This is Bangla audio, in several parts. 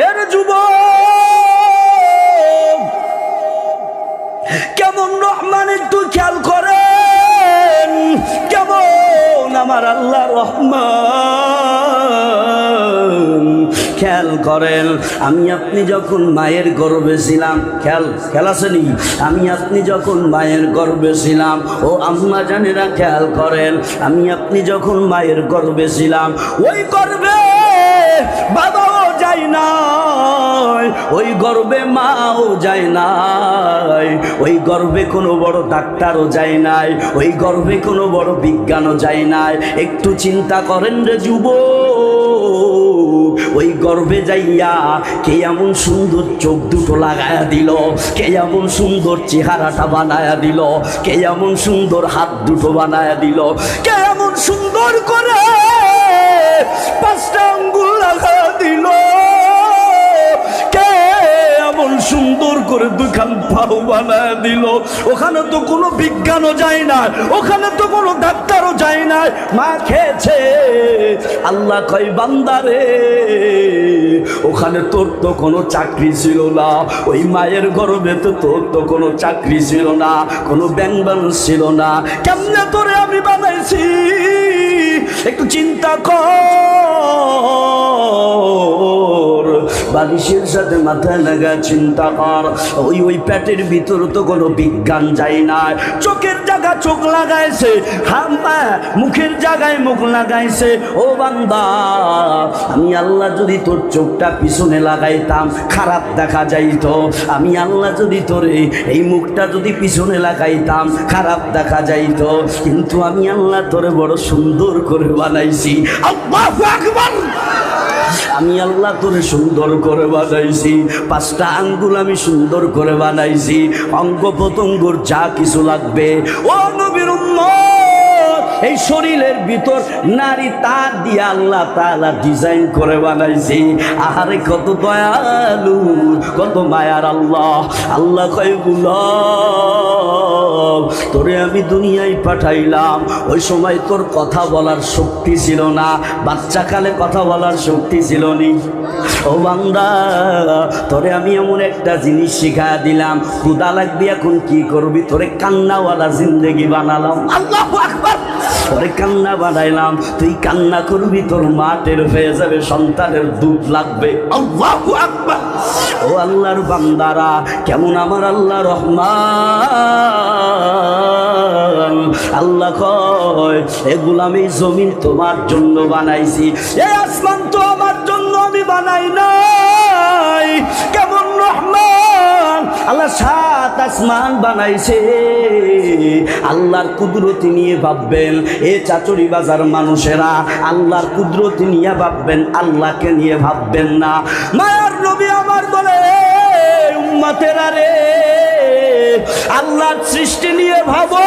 এর যুব কেমন রহমান একটু খেয়াল করেন? কেমন আমার আল্লাহ রহমান? খেয়াল করেন, আমি আপনি যখন মায়ের গর্বে ছিলাম, খেয়াল খেয়াল আসেনি? আমি আপনি যখন মায়ের গর্বে ছিলাম, ও আম্মা জানেরা খেয়াল করেন, আমি আপনি যখন মায়ের গর্বে ছিলাম, ওই গর্বে বাবাও যায় নাই, ওই গর্বে মাও যায় নাই, ওই গর্বে কোনো বড় ডাক্তারও যায় নাই, ওই গর্বে কোনো বড় বিজ্ঞানও যায় নাই। একটু চিন্তা করেন রে যুব ওই গর্বে যাইয়া কে এমন সুন্দর চোখ দুটো লাগায়া দিল, কে এমন সুন্দর চেহারাটা বানায়া দিল, কে এমন সুন্দর হাত দুটো বানায়া দিল, কে এমন সুন্দর করে পাঁচটা সুন্দর করে দুখান পাও বানায় দিল। ওখানে তো কোনো বিজ্ঞানও যায় না, ওখানে তো কোনো ডাক্তারও যায় না। মা খেয়েছে, আল্লাহ কয় বান্দারে ওখানে তোর তো কোনো চাকরি ছিল না। ওই মায়ের গর্বে তো তোর তো কোনো চাকরি ছিল না, কোনো ব্যাংক ছিল না। কেমনে তোরে আমি বানাইছি? একটু চিন্তা কর। বালিশের সাথে মাথায় লাগা চিন্তা কর। ওই ওই পেটের ভিতর তো কোনো বিজ্ঞান যায় না। চোখের জায়গা চোখ লাগাইছে হাম্পা মুখের জায়গায় মুখ লাগাইছে। ও বান্দা, আমি আল্লাহ যদি তোর চোখটা পিছনে লাগাইতাম, খারাপ দেখা যাইতো। আমি আল্লাহ যদি তোরে এই মুখটা যদি পিছনে লাগাইতাম, খারাপ দেখা যাইতো। কিন্তু আমি আল্লাহ তোরে বড় সুন্দর করে বানাইছি। আল্লাহু আকবার! আমি আল্লাহ তোরে সুন্দর করে বানাইছি, পাঁচটা আঙ্গুল আমি সুন্দর করে বানাইছি অঙ্গ প্রত্যঙ্গর যা কিছু লাগবে। ও নবীর উম্মত! এই শরীরের ভিতর নারী তার দিয়ে আল্লাহ তাআলা ডিজাইন করে বানাইছি। আহারে কত দয়ালু, কত মায়ার আল্লাহ। আল্লাহ কয়, গুলাম, তোরে আমি দুনিয়ায় পাঠাইলাম। ওই সময় তোর কথা বলার শক্তি ছিল না। বাচ্চাকালে কথা বলার শক্তি ছিল নি। ও বান্দা, তোরে আমি এমন একটা জিনিস শিখা দিলাম। ক্ষুদা লাগবি এখন কি করবি? তোরে কান্নাওয়ালা জিন্দেগি বানালাম। আল্লাহ আকবার। তোরে কান্না বানাইলাম। তুই কান্না করবি তোর মা টের হয়ে যাবে সন্তানের দুধ লাগবে। আল্লাহ আকবার। ও আল্লাহর বান্দারা কেমন আমার আল্লাহ রহমান? আল্লাহ কয় এগুলো আমি জমিন তোমার জন্য বানাইছি। এ আসমান তো আমার জন্য আমি বানাই নাই। রহমান আল্লাহ সাত আসমান বানাইছে। আল্লাহর কুদরতি নিয়ে ভাববেন, এ চাচুরি বাজার মানুষেরা। আল্লাহর কুদরতি নিয়ে ভাববেন, আল্লাহকে নিয়ে ভাববেন না। মায়ার নবী আমার বলে, উম্মাতেরা রে, আল্লাহর সৃষ্টি নিয়ে ভাবো।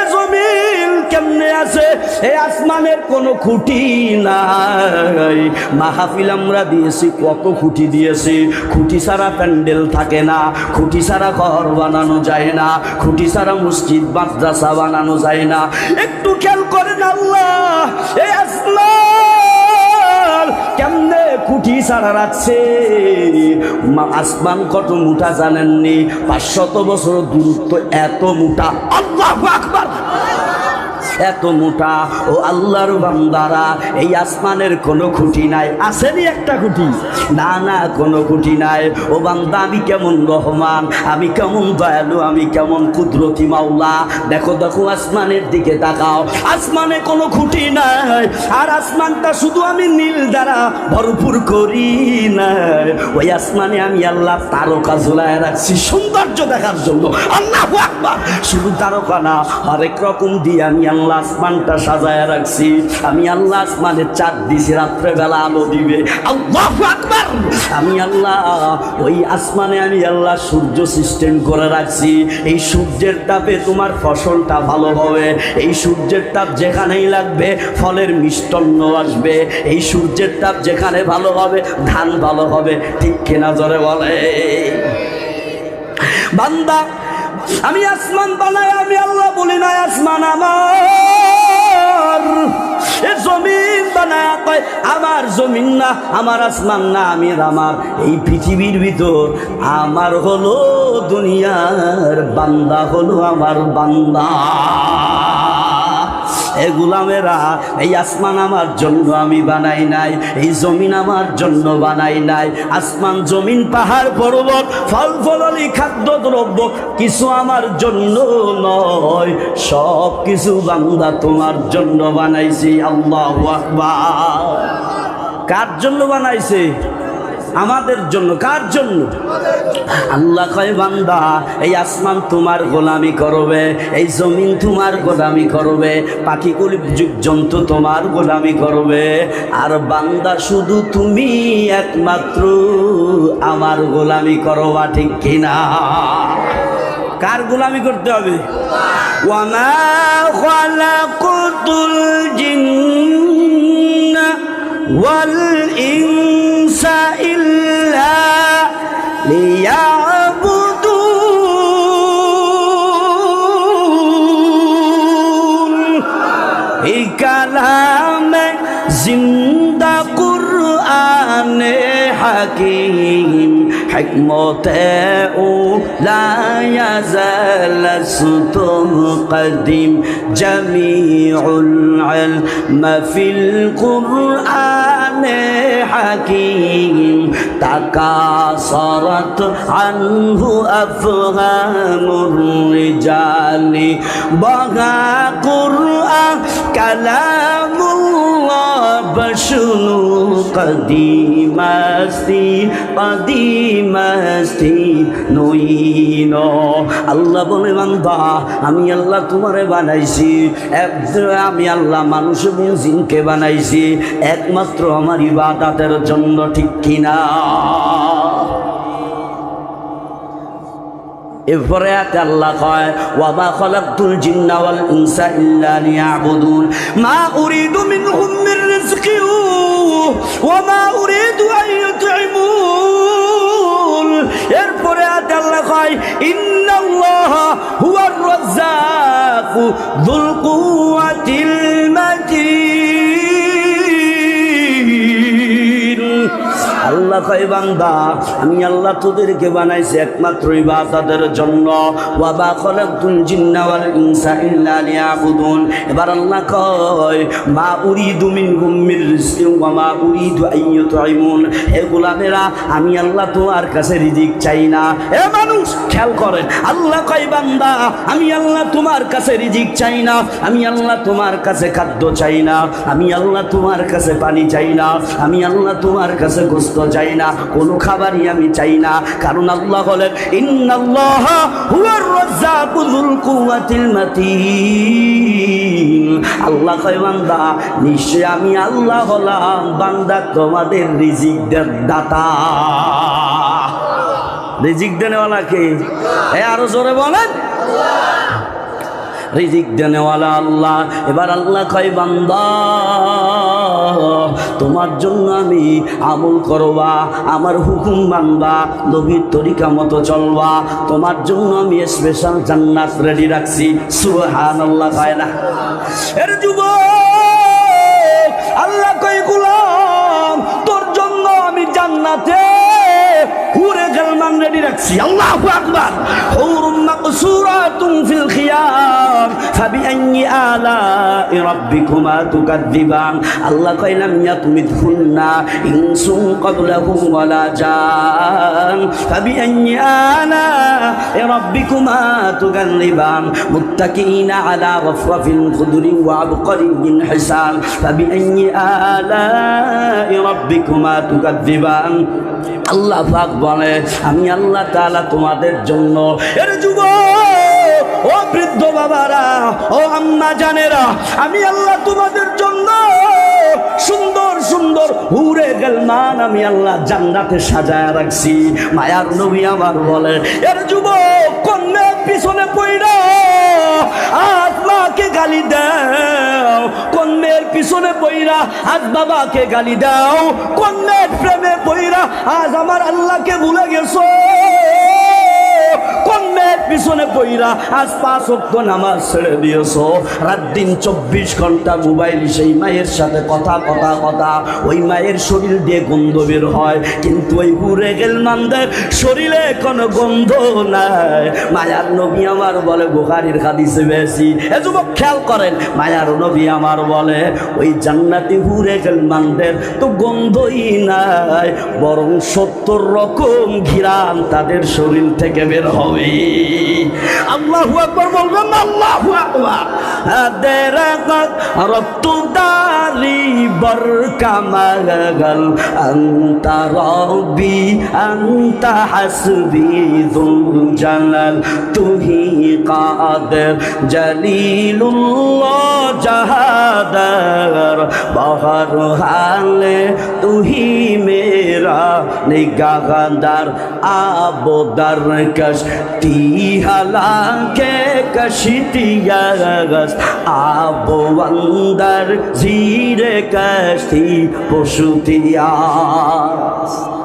এ জমিন কেমনে আছে? এ আসমানের কোনো খুঁটি নাই। মাহফিল আমরা দিয়েছি, কত খুঁটি দিয়েছি। খুঁটি ছাড়া প্যান্ডেল থাকে না, খুঁটি ছাড়া ঘর বানানো যায় না, খুঁটি ছাড়া মসজিদ, মাদ্রাসা বানানো যায় না। একটু খেয়াল করেন আল্লাহ এই আসমান কেমনে খুঁটি ছাড়া রাখছে? আসমান কত মোটা জানেননি? পাঁচশত বছর দূরত্ব এত মোটা। আল্লাহ আকবার। এত মোটা ও আল্লাহর বান্দারা, এই আসমানের কোনো খুঁটি নাই। আসেনি একটা খুঁটি? না না, কোনো খুঁটি নাই। ও বান্দা, আমি কেমন রহমান, আমি কেমন দয়ালু, আমি কেমন কুদরতি মাওলা। দেখো দেখো, আসমানের দিকে তাকাও। আসমানে কোনো খুঁটি নাই, আর আসমানটা শুধু আমি নীল দ্বারা ভরপুর করি নাই। ওই আসমানে আমি আল্লাহ তারকা ঝুলায় রাখছি, সৌন্দর্য দেখার জন্য। আল্লাহ শুধু তারকা না হরেক রকম দিয়ে আমি আল্লাহ আসমানটা সাজায় রাখছি। আমি আল্লাহ আসমানের চাঁদ দিছি, রাত্রেবেলা আলো দিবে। আল্লাহ আকবার! আমি আল্লাহ, ওই আসমানে আমি আল্লাহ সূর্য সিস্টেম করে রাখছি। এই সূর্যের তাপে তোমার ফসলটা ভালো হবে। এই সূর্যের তাপ যেখানেই লাগবে, ফলের মিষ্টন্ন আসবে। এই সূর্যের তাপ যেখানে ভালো হবে, ধান ভালো হবে। ঠিক কেনা জরে বলে? বান্দা আমি আসমান বানাই, আমি আল্লাহ বলি না আসমান আমার। এ জমিন বানায় কয়, আমার জমিন না, আমার আসমান না, আমি আমার। এই পৃথিবীর ভিতর আমার হলো দুনিয়ার বান্দা, হলো আমার বান্দা। এ গুলামেরা, এই আসমান আমার জন্য আমি বানাই নাই, এই জমিন আমার জন্য বানাই নাই। আসমান, জমিন, পাহাড়, পর্বত, ফল ফলালি খাদ্য, দ্রব্য কিছু আমার জন্য নয় সব কিছু বান্দা তোমার জন্য বানাইছি, আল্লাহ কার জন্য বানাইছে? আমাদের জন্য, কার জন্য? আল্লাহ কয়, বান্দা, এই আসমান তোমার গোলামি করবে, এই জমিন তোমার গোলামি করবে পাখিগুলি জন্তু তোমার গোলামি করবে, আর বান্দা, শুধু তুমি একমাত্র আমার গোলামি করবা ঠিক কিনা? কার গোলামি করতে হবে? ওয়ামা জিন্না ওয়াল ইনসা জিন্দা কুরআনে হাকিম হিকমতে ও লা ইয়াজালাসতুম قديم جميع العلم في القرآن حكيم تكاثرت عنه أفهام الرجال بغى قرآن كلام الله بشنو قديم استي قديم استي নইন আল্লাহ বলে বান্দা আমি আল্লাহ তোমারে বানাইছি এক- আমি আল্লাহ মানুষ এবং জিনকে বানাইছি একমাত্র আমার ইবাদাতের জন্য ঠিক কিনা এরপরে আল্লাহ কয়, ওয়ামা খলাকতুল জিন্না ওয়াল ইনসা ইল্লা লিয়াবুদুন। মা উরিদু মিনহুম মিন রিজকি ওয়ামা উরিদু আন ইউতইমুন এরপরে আল্লাহ কয় হুয়ার আল্লাহ কয়, বান্দা, আমি আল্লাহ তোদেরকে বানাইছি একমাত্র ইবাদতের জন্য। ওয়াবা খলাকতুল জিন্না ওয়াল ইনসা ইল্লা লিয়াবুদুন। এবার আল্লাহ কয়, মা উরিদু মিনহুম মির রিজকিন ওয়া মা উরিদু আন ইউতইমুন। হে গোলামেরা, আমি আল্লাহ তোমার কাছে রিজিক চাই না। এ মানুষ, খেয়াল করেন, আল্লাহ কয়, বান্দা, আমি আল্লাহ তোমার কাছে রিজিক চাই না। আমি আল্লাহ তোমার কাছে খাদ্য চাই না। আমি আল্লাহ তোমার কাছে পানি চাই না। আমি আল্লাহ তোমার কাছে গোস্ত চাই না, কোনো খাবারই আমি চাই না। কারণ আল্লাহ বলেন, ইন্নাল্লাহ হুয়ার রাজ্জাকু যুল কুওয়াতিল মাতিন। আল্লাহ কয়, বান্দা, নিশ্চয় আমি আল্লাহ হলাম, বান্দা তোমাদের রিজিকদের দাতা। রিজিক দেনেওয়ালা কে? এ আরও জোরে বলেন। রিজিক দেনেওয়ালা আল্লাহ। এবার আল্লাহ কয়, বান্দা তোমার জন্য আমি আমল করবা, আমার হুকুম মানবা, নবীর তরিকা মতো চলবা। তোমার জন্য আমি স্পেশাল জান্নাত রেডি রাখছি। সুহান আল্লাহ পায় না। এর যুব আল্লাহ কই গুলাম, তোর জন্য আমি জান্নাতে হুরে গেলমান রেডি রাখছি। আল্লাহু আকবার। হুরুম মাকসুরাতুন ফিল খিয়াম। ফাবিআইয়ি আলা'i রাব্বিকুমা তুকাদ্দিবান আল্লাহ কইলাম ইয়াতুমিদহুন্না ইনসুন ক্বাবলাহুম ওয়ালা জান। ফাবিআইয়ি আলা'i রাব্বিকুমা তুকাদ্দিবান মুত্তাকিনা আলা গফরাফিন খুদরিন ওয়া আবকারিন হিসান। ফাবিআইয়ি আলা'i রাব্বিকুমা তুকাদ্দিবান আল্লাহ পাক বলে আমি আল্লাহ তাআলা তোমাদের জন্য। এর যুব ও বৃদ্ধ বাবারা, ও আম্মা জানেরা, আমি আল্লাহ তোমাদের জন্য সুন্দর সুন্দর হুরে গেলমান আমি আল্লাহ জান্নাতে সাজায় রাখছি। মায়ার নবী আমার বলে, এর যুব কন্যা পিছনে পড়া আজ পিছনে পইরা আজ বাবাকে গালি দাও। কোন মেয়ের প্রেমে পইরা আজ আমার আল্লাহকে ভুলে গেছো। পিছনে পইরা আজ পাঁচ অক্ট নামাজ ছেড়ে দিয়েছ। রাত দিন চব্বিশ ঘণ্টা মোবাইল সেই মায়ের সাথে কথা কথা কথা। ওই মায়ের শরীর দিয়ে গন্ধ বের হয়। কিন্তু ওই হুরে গেল মানদের শরীরে কোনো গন্ধ নাই। মায়ার নবী আমার বলে, বোখারির হাদিসে বেশি এ যুবক, খেয়াল করেন, মায়ার নবী আমার বলে, ওই জান্নাতি হুরে গেল মানদের তো গন্ধই নাই, বরং সত্তর রকম ঘিরান তাদের শরীর থেকে বের হবে। আল্লাহু আকবার বলবেন না আল্লাহু আকবার হাদের রক্ত দারি বর কামাগল আন্তা রব্বি আন্তা হাসবি যুল জালাল তুহি কাদের জলিলুল্লাহ জাহাদার বহর হালে তুহি মেরা নিগাহদার আবদার কশতি হালাকে কশতি গস আবো অন্দর জিরে কশতি পশুতিয়া।